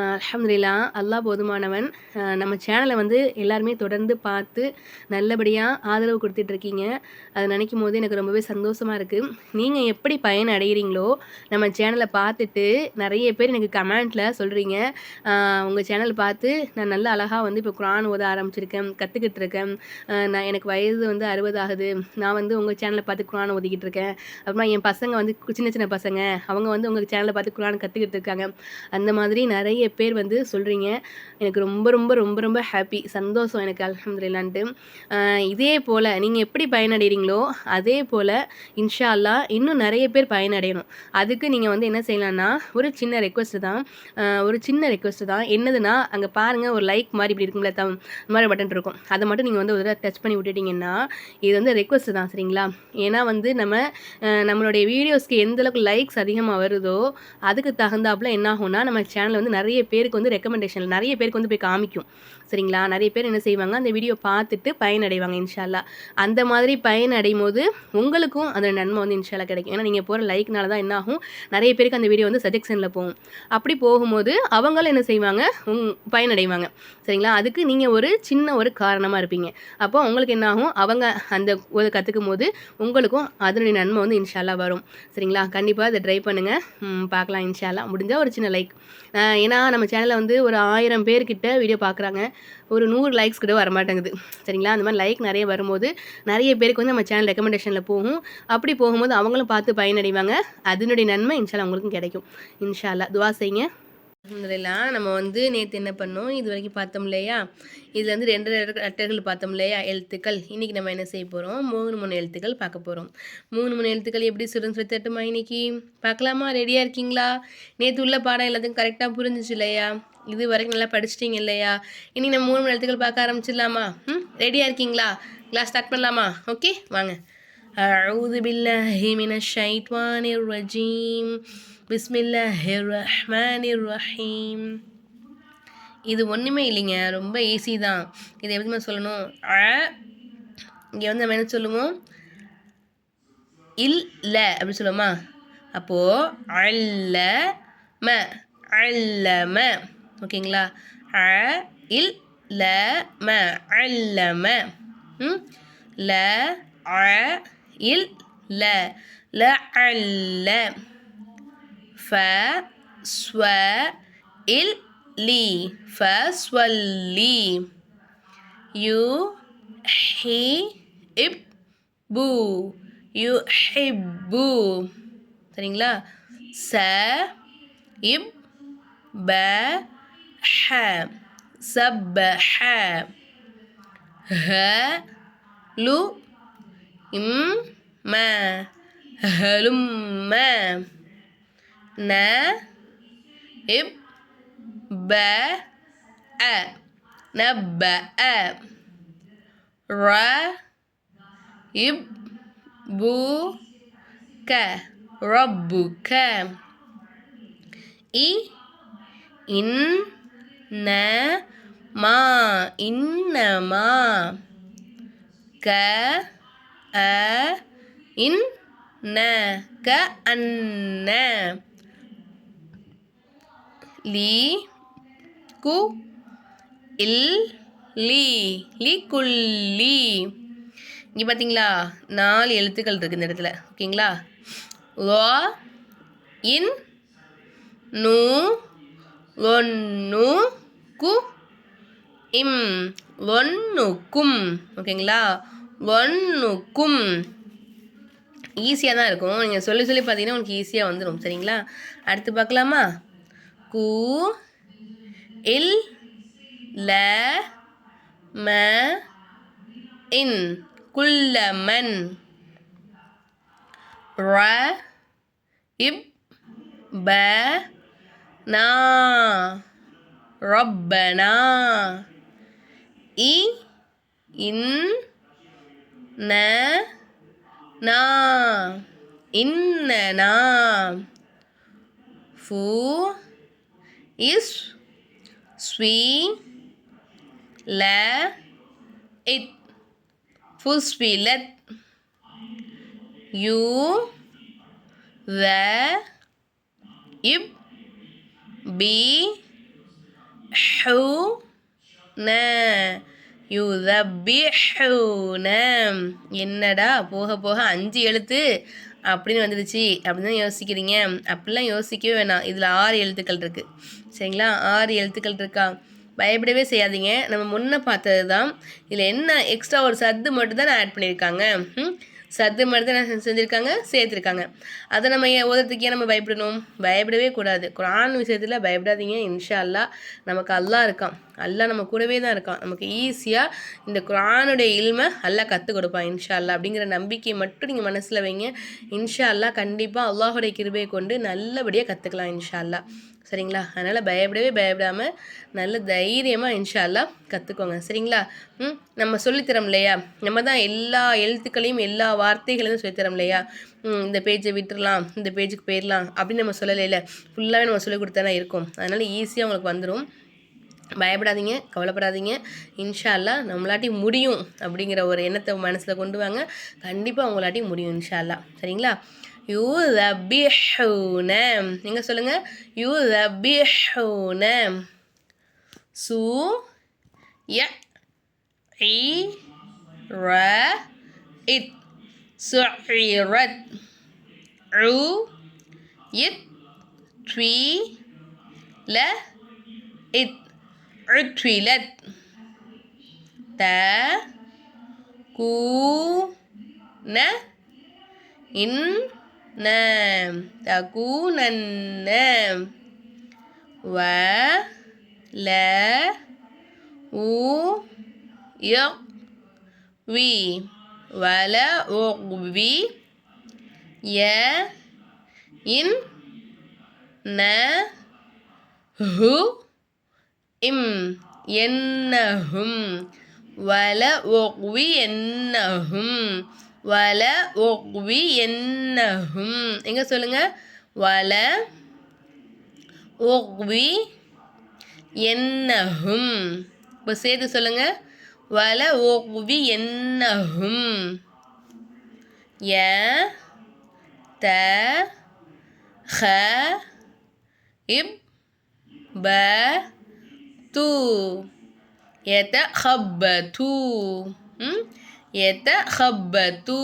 அலமதுல்லா அல்லாஹ் போதுமானவன். நம்ம சேனலை வந்து எல்லாருமே தொடர்ந்து பார்த்து நல்லபடியாக ஆதரவு கொடுத்துட்ருக்கீங்க. அதை நினைக்கும் போது எனக்கு ரொம்பவே சந்தோஷமாக இருக்குது நீங்கள் எப்படி பயன் அடைகிறீங்களோ நம்ம சேனலை பார்த்துட்டு நிறைய பேர் எனக்கு கமெண்ட்டில் சொல்கிறீங்க உங்கள் சேனல் பார்த்து நான் நல்ல அழகாக வந்து இப்போ குரான் ஓத ஆரம்பிச்சிருக்கேன் கற்றுக்கிட்டு இருக்கேன் நான் எனக்கு வயது வந்து அறுபது ஆகுது. நான் வந்து உங்கள் சேனலை பார்த்து குரான் ஓதிக்கிட்டு இருக்கேன். அப்புறமா என் பசங்க வந்து சின்ன சின்ன பசங்க அவங்க வந்து உங்கள் சேனலை பார்த்து குரான் கற்றுக்கிட்டு இருக்காங்க அந்த மாதிரி நிறைய நிறைய பேர் வந்து சொல்கிறீங்க எனக்கு ரொம்ப ரொம்ப ரொம்ப ரொம்ப ஹாப்பி சந்தோஷம் எனக்கு அல்ஹம்துலில்லான்ட்டு. இதே போல் நீங்கள் எப்படி பயனடைகிறீங்களோ அதே போல் இன்ஷா அல்லாஹ் இன்னும் நிறைய பேர் பயனடையணும். அதுக்கு நீங்கள் வந்து என்ன செய்யலாம்னா ஒரு சின்ன ரெக்வஸ்ட்டு தான். ஒரு சின்ன ரெக்வஸ்ட்டு தான். என்னதுன்னா அங்கே பாருங்கள் ஒரு லைக் மாதிரி இப்படி இருக்கும்ல தம் மாதிரி பட்டன் இருக்கும். அதை மட்டும் நீங்கள் வந்து ஒரு தடவை டச் பண்ணி விட்டுட்டீங்கன்னா இது வந்து ரெக்வஸ்ட்டு தான் சரிங்களா? ஏன்னா வந்து நம்ம நம்மளுடைய வீடியோஸ்க்கு எந்தளவுக்கு லைக்ஸ் அதிகமாக வருதோ அதுக்கு தகுந்தாப்புல என்ன ஆகும்னா நம்ம சேனல் வந்து நிறைய நிறைய பேருக்கு வந்து ரெக்கமெண்டேஷன் நிறைய பேருக்கு வந்து போய் காமிக்கும். சரிங்களா? நிறைய பேர் என்ன செய்வாங்க? அந்த வீடியோ பார்த்துட்டு பயனடைவாங்க இன்ஷால்லா. அந்த மாதிரி பயனடையும் போது உங்களுக்கும் அந்த நன்மை வந்து இன்ஷால்லா கிடைக்கும். ஏன்னா நீங்கள் போகிற லைக்னால தான் என்ன ஆகும்? நிறைய பேருக்கு அந்த வீடியோ வந்து சஜெக்ஷனில் போகும். அப்படி போகும்போது அவங்களும் என்ன செய்வாங்க? உங் பயனடைவாங்க. சரிங்களா? அதுக்கு நீங்கள் ஒரு சின்ன ஒரு காரணமாக இருப்பீங்க. அப்போ உங்களுக்கு என்ன ஆகும்? அவங்க அந்த ஒரு கற்றுக்கும் போது உங்களுக்கும் அதனுடைய நன்மை வந்து இன்ஷால்லா வரும். சரிங்களா? கண்டிப்பாக அதை ட்ரை பண்ணுங்கள் பார்க்கலாம் இன்ஷால்லா. முடிஞ்சால் ஒரு சின்ன லைக் ஏன்னா நம்ம சேனலில் வந்து ஒரு ஆயிரம் பேர்கிட்ட வீடியோ பார்க்குறாங்க ஒரு நூறு லைக்ஸ் கூட வரமாட்டேங்குது. சரிங்களா? அந்த மாதிரி லைக் நிறைய வரும்போது நிறைய பேருக்கு வந்து நம்ம சேனல் ரெக்கமெண்டேஷனில் போகும். அப்படி போகும்போது அவங்களும் பார்த்து பயனடைவாங்க. அதனுடைய நன்மை இன்ஷால்லா உங்களுக்கும் கிடைக்கும். இன்ஷால்லா துவா செய்யுங்க. அல்ஹம்துலில்லாஹ் நம்ம வந்து நேற்று என்ன பண்ணோம்? இது வரைக்கும் பார்த்தோம் இல்லையா? இதில் வந்து ரெண்டு ரெண்டு அட்டைகள் பார்த்தோம் இல்லையா? எழுத்துக்கள். இன்றைக்கி நம்ம என்ன செய்ய போகிறோம் மூணு மூணு எழுத்துக்கள் பார்க்க போகிறோம் மூணு மூணு எழுத்துக்கள் எப்படி சுருன்னு சொல்லி தட்டுமா இன்னைக்கு? பார்க்கலாமா? ரெடியாக இருக்கீங்களா? நேற்று உள்ள பாடம் எல்லாத்தையும் கரெக்டாக புரிஞ்சிச்சு இல்லையா? இது வரைக்கும் நல்லா படிச்சிட்டிங்க இல்லையா? இன்றைக்கி நம்ம மூணு மூணு எழுத்துக்கள் பார்க்க ஆரம்பிச்சிடலாமா? ம்? ரெடியாக இருக்கீங்களா? கிளாஸ் ஸ்டார்ட் பண்ணலாமா? ஓகே வாங்க. أعوذ بالله من الشيطان الرجيم بسم الله الرحمن الرحيم இது ஒன்றுமே இல்லைங்க ரொம்ப ஈஸி தான் இதை எப்படி நம்ம சொல்லணும் அ இங்கே வந்து நம்ம என்ன சொல்லுவோம் இல் ல அப்படி சொல்லுவோமா அப்போது அல்ல ம அல்ல ம ஓகேங்களா அ இல் ல ம அல்ல ம ம் ல அ إل لا. لا ل فا سو إل لي. فا سو لي يو حي اب بو يحب சரிங்களா ச இப் ப ஹ சப்ப ஹ ஹ லு இம் ம ஹலும்ம ன இப் ப அ நப்ப அ ர இப் பு க ரப்பு க இ இன் ந மா இன்னமா க அ இன் ந க அன்ன லீ கு இல் லீ லி குல்லி இங்கே பார்த்தீங்களா நாலு எழுத்துக்கள் இருக்குது இந்த இடத்துல. ஓகேங்களா? ஓ இன் நூ ஒன்னு கு இம் ஒன்னுக்கும். ஓகேங்களா? ஒன்னுக்கும் ஈஸியாக தான் இருக்கும். நீங்கள் சொல்லி சொல்லி பார்த்தீங்கன்னா உனக்கு ஈஸியாக வந்துடும் சரிங்களா? அடுத்து பார்க்கலாமா? கு இல் ல ம இன் குல்லமன் ர இப் ப நா ரப்பனா. இ இன் ந நா இன்னனா ஃபு இஸ் ஸ்வி ல இத் ஃபுஸ்விலத் யூ த இப் பி ஹூ ந யுதபிஹூன. என்னடா போக போக அஞ்சு எழுத்து அப்படின்னு வந்துடுச்சு. அப்படின்னு யோசிக்கிறீங்க. அப்படிலாம் யோசிக்கவே வேணாம். இதில் ஆறு எழுத்துக்கள் இருக்குது சரிங்களா? ஆறு எழுத்துக்கள் இருக்கா? பயப்படவே செய்யாதீங்க. நம்ம முன்னே பார்த்தது தான் இதில் என்ன எக்ஸ்ட்ரா ஒரு சத்து மட்டும் தான் ஆட் பண்ணியிருக்காங்க. ம்? சத்து மட்டும் என்ன செஞ்சுருக்காங்க சேர்த்துருக்காங்க. அதை நம்ம ஏன் நம்ம பயப்படணும்? பயப்படவே கூடாது. குரான் விஷயத்தில் பயப்படாதீங்க. இன்ஷா அல்லா நமக்கு அல்லாஹ் இருக்கான். அல்லா நம்ம கூடவே தான் இருக்கான். நமக்கு ஈஸியாக இந்த குரானுடைய இல்மை அல்லா கற்றுக் கொடுப்பான் இன்ஷா அல்லா அப்படிங்கிற நம்பிக்கையை மட்டும் நீங்கள் மனசில் வைங்க. இன்ஷா அல்லா கண்டிப்பாக அல்லாஹுடைய கிருபையை கொண்டு நல்லபடியாக கற்றுக்கலாம் இன்ஷா அல்லா சரிங்களா? அதனால் பயப்படவே பயப்படாமல் நல்ல தைரியமாக இன்ஷால்லா கற்றுக்கோங்க சரிங்களா? ம்? நம்ம சொல்லித்தரோம் இல்லையா? நம்ம தான் எல்லா எழுத்துக்களையும் எல்லா வார்த்தைகளையும் சொல்லித்தரோம் இல்லையா? இந்த பேஜை விட்டுடலாம் இந்த பேஜுக்கு போயிடலாம் அப்படின்னு நம்ம சொல்லலை இல்லை ஃபுல்லாகவே நம்ம சொல்லிக் கொடுத்தா இருக்கும். அதனால் ஈஸியாக உங்களுக்கு வந்துடும் பயப்படாதீங்க கவலைப்படாதீங்க. இன்ஷால்லா நம்மளாட்டி முடியும் அப்படிங்கிற ஒரு எண்ணத்தை மனசில் கொண்டு வாங்க. கண்டிப்பாக உங்களாட்டி முடியும் இன்ஷால்லா சரிங்களா? யூ ரபிஹூன நீங்கள் சொல்லுங்கள் யூ ரபிஹூன சு ய இ ர இத். سعرت عو يت تري ل ات عتلت تا كو ن إن نام تكون النام و لا و يق وي வல ஓவி ய இன் ந ஹு இம் என்னஹும். வல ஒக்வி என்னஹும். வல ஒக்வி என்னஹும். எங்கே சொல்லுங்கள் வல ஒக்வி என்னஹும். இப்போ சேர்த்து சொல்லுங்கள் வல ஒக்வி என்னஹும் ய த ஹ இப் ப tu yatakhabbatu hmm yatakhabbatu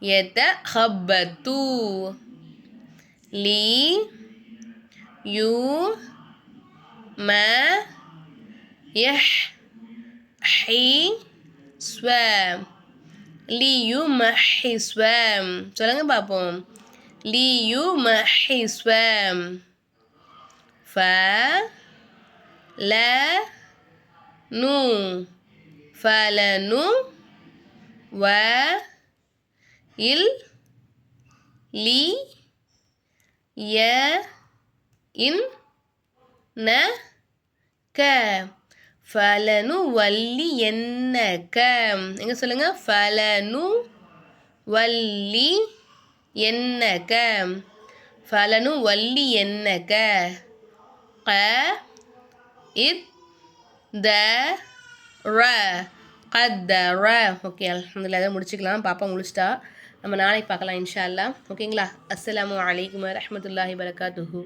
yatakhabbatu li yu ma yah hi swam liyumahhi swam சொல்லுங்க பாப்போம் liyumahhi swam fa ல நு ஃபலனு வ இல் லி ய இன் ந க ஃபலனு வள்ளி என்ன க? எங்கே சொல்லுங்கள் ஃபலனு வள்ளி என்ன க? ஃபலனு வள்ளி என்ன க? க இத் த ர. கத்தர. ஓகே அலமதுல்லா அதை முடிச்சுக்கலாம். பாப்பா முடிச்சிட்டா நம்ம நாளைக்கு பார்க்கலாம் இன்ஷா அல்லா ஓகேங்களா? அஸ்லாம் வலைக்கம் வரமத்துல்லாஹி வரகாத்துஹூ